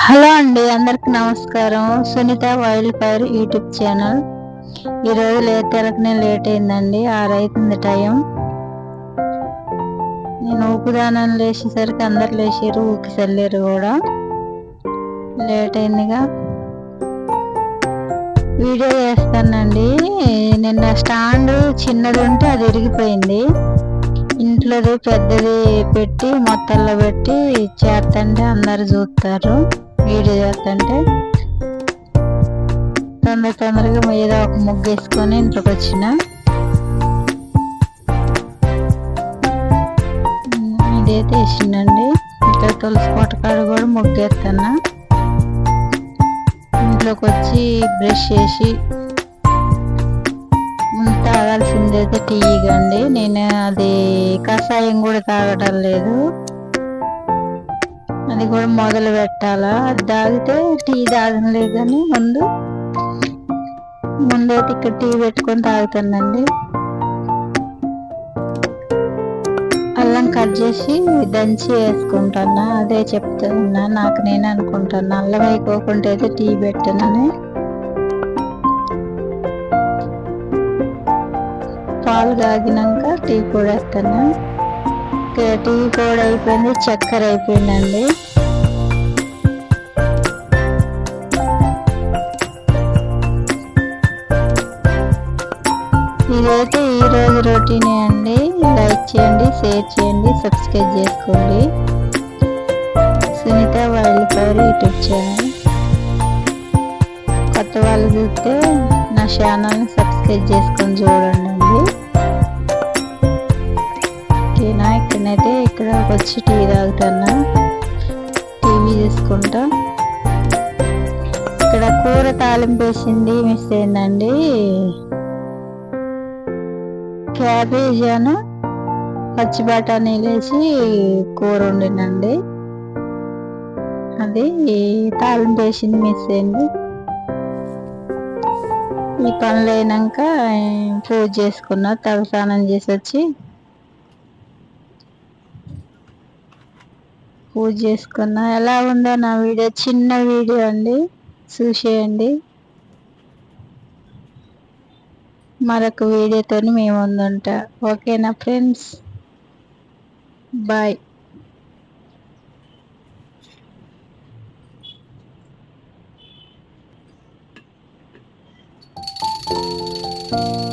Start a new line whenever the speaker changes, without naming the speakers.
Hello అండి అందరికి నమస్కారం. Sunitha wild fire YouTube channel. ఈరోజు లేట్ తెలకనే లేట్ అయిందండి ఆరైతుంది టైం. నేను ఊపుదానం లేచేసరికి అందరు లేచారు ఊకి చల్లారు కూడా. లేట్ అయిందిగా. వీడియో చేస్తానండి. నిన్న స్టాండ్ చిన్నది ఉంటే అది విరిగిపోయింది. ఇంట్లోది పెద్దది పెట్టి మొత్తంలో పెట్టి చేస్తంటే అందరు చూస్తారు. వీడియో చేస్తుంటే తొందర తొందరగా ఏదో ఒక ముగ్గు వేసుకొని ఇంట్లోకి వచ్చిన. ఇదైతే వేసిందండి ఇంకా తులసి పొట్టకాడు కూడా ముగ్గు వేస్తున్నా ఇంట్లోకి వచ్చి బ్రష్ చేసి తాగాల్సింది అయితే టీ అండి. నేను అది కషాయం కూడా తాగటం లేదు. అది కూడా మొదలు పెట్టాలా? అది తాగితే టీ తాగలేదు కానీ ముందు ముందైతే ఇక్కడ టీ పెట్టుకొని తాగుతానండి. అల్లం కట్ చేసి దంచి వేసుకుంటాను? అదే చెప్తున్నా నాకు నేను అనుకుంటాను. అల్లం వేయకోకుండా అయితే టీ పెట్టానని. పాలు కాగినాక టీ కూడా వేస్తాను? టీ కూడా అయిపోయింది చక్కెర అయిపోయిందండి. ఇదైతే ఈరోజు రొటీనే అండి. లైక్ చేయండి షేర్ చేయండి సబ్స్క్రైబ్ చేసుకోండి. Sunitha wild flower YouTube channel. కొత్త వాళ్ళు చూస్తే నా ఛానల్ని సబ్స్క్రైబ్ చేసుకొని చూడండి. అండి ఇక్కడ వచ్చి టీ తాగుతున్నా. టీవీ చూసుకుంటా ఇక్కడ కూర తాలింపు వేసింది మిస్ అయిందండి క్యాబేజ్ అను పచ్చి బఠానీలు వేసి కూర వండినండి. అది తాలింపు వేసింది మిస్ అయింది ఈ పనులు అయినాక పూజ చేసుకున్నా తలస్నానం చేసి వచ్చి పూజ చేసుకున్నా. ఎలా ఉందో నా వీడియో చిన్న వీడియో అండి. చూసేయండి. మరొక వీడియోతో మేము ముందుంటా. ఓకేనా ఫ్రెండ్స్? బాయ్. Thank you.